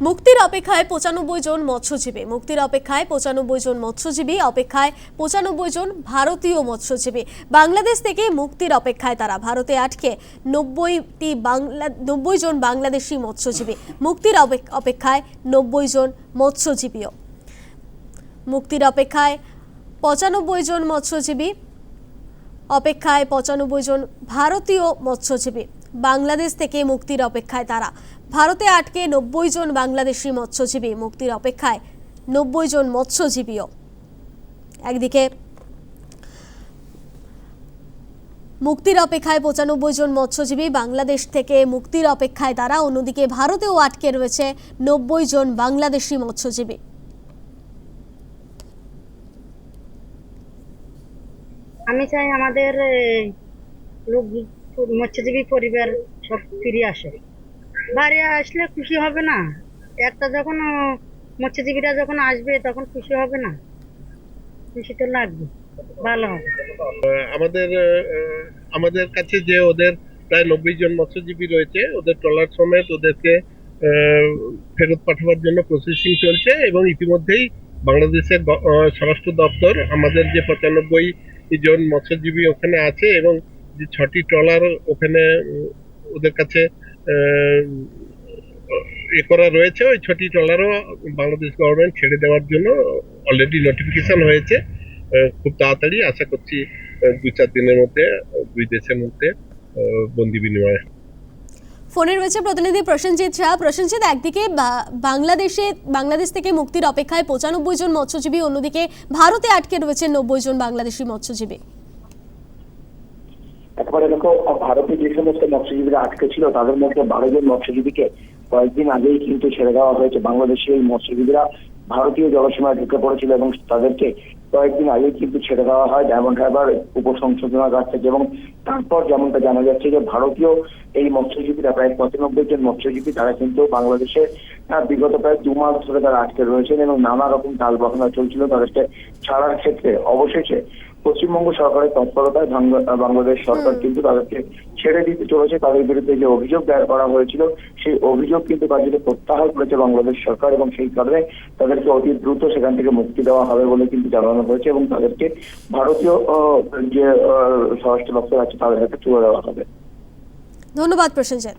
মুক্তির অপেক্ষায় পঁচানব্বই জন মৎস্যজীবী। মুক্তির অপেক্ষায় পঁচানব্বই জন মৎস্যজীবী, অপেক্ষায় পঁচানব্বই জন ভারতীয় মৎস্যজীবী। বাংলাদেশ থেকে মুক্তির অপেক্ষায় তারা। ভারতে আটকে নব্বইটি বাংলা, নব্বই জন বাংলাদেশি মৎস্যজীবী। মুক্তির অপেক- অপেক্ষায় নব্বই জন মৎস্যজীবীও। মুক্তির অপেক্ষায় পঁচানব্বই জন মৎস্যজীবী, অপেক্ষায় পঁচানব্বই জন ভারতীয় মৎস্যজীবী। বাংলাদেশ থেকে মুক্তির অপেক্ষায় তারা। ভারতে আটকে নব্বই জন বাংলাদেশি মৎস্যজীবী মুক্তির অপেক্ষায় নব্বই জন মৎস্যজীবীও। একদিকে মুক্তির অপেক্ষায় পঁচানব্বই জন মৎস্যজীবী বাংলাদেশ থেকে মুক্তির অপেক্ষায় তারা, অন্যদিকে ভারতেও আটকে রয়েছে নব্বই জন বাংলাদেশি মৎস্যজীবী। আমি চাই আমাদের লোক মৎস্যজীবী পরিবার সব ফিরে আসে। বাইরে আসলে খুশি হবে না। একটা যখন মৎস্যজীবীরা যখন আসবে তখন খুশি হবে না। খুশি তো লাগবে, ভালো হবে। আমাদের আমাদের কাছে যে ওদের প্রায় নব্বই জন মৎস্যজীবী রয়েছে, ওদের ট্রলার সমেত ওদেরকে ফেরত পাঠাবার জন্য প্রসেসিং চলছে এবং ইতিমধ্যেই বাংলাদেশের স্বরাষ্ট্র দপ্তর আমাদের যে পঁচানব্বই জন মৎস্যজীবী ওখানে আছে এবং যে ছটি ট্রলার ওখানে ওদের কাছে এ করা রয়েছে, ওই ছটি ট্রলারও বাংলাদেশ গভর্নমেন্ট ছেড়ে দেওয়ার জন্য অলরেডি নোটিফিকেশন হয়েছে। খুব তাড়াতাড়ি আশা করছি দু চার দিনের মধ্যে, দুই দেশের মধ্যে বন্দি বিনিময় ফোনে রয়েছে প্রতিনিধি প্রসেনজিৎ শাহ প্রসেনজিৎ, একদিকে বাংলাদেশে, বাংলাদেশ থেকে মুক্তির অপেক্ষায় পঁচানব্বই জন মৎস্যজীবী, অন্যদিকে ভারতে আটকে রয়েছে নব্বই জন বাংলাদেশি মৎস্যজীবী। একবারে দেখো, ভারতে যে সমস্ত মৎস্যজীবীরা আটকে ছিল, তাদের মধ্যে বারো জন মৎস্যজীবীকে কয়েকদিন আগেই কিন্তু ছেড়ে দেওয়া হয়েছে। বাংলাদেশি এই মৎস্যজীবীরা ভারতীয় জলসীমায় ঢুকে পড়েছিল এবং তাদেরকে কয়েকদিন আগেই কিন্তু ছেড়ে দেওয়া হয় ডায়মন্ড হারবার উপসংশোধনার কাছ থেকে। এবং তারপর যেমনটা জানা যাচ্ছে যে ভারতীয় এই মৎস্যজীবীরা প্রায় পঁচানব্বই জন মৎস্যজীবী, তারা কিন্তু বাংলাদেশে বিগত প্রায় দু মাস ধরে তারা আটকে রয়েছেন এবং নানা রকম তাল বাহানা চলছিল তাদেরকে ছাড়ার ক্ষেত্রে। অবশেষে পশ্চিমবঙ্গ সরকারের তৎপরতায় বাংলা- বাংলাদেশ সরকার কিন্তু তাদেরকে ছেড়ে দিতে চলেছে। তাদের বিরুদ্ধে যে অভিযোগ দায়ের করা হয়েছিল সেই অভিযোগ কিন্তু কার্যত প্রত্যাহার করেছে বাংলাদেশ সরকার এবং সেই কারণে তাদেরকে অতি দ্রুত সেখান থেকে মুক্তি দেওয়া হবে বলে কিন্তু জানানো হয়েছে এবং তাদেরকে ভারতীয় যে স্বরাষ্ট্র দপ্তর আছে তাদের হাতে তুলে দেওয়া হবে। ধন্যবাদ প্রসেনজিৎ।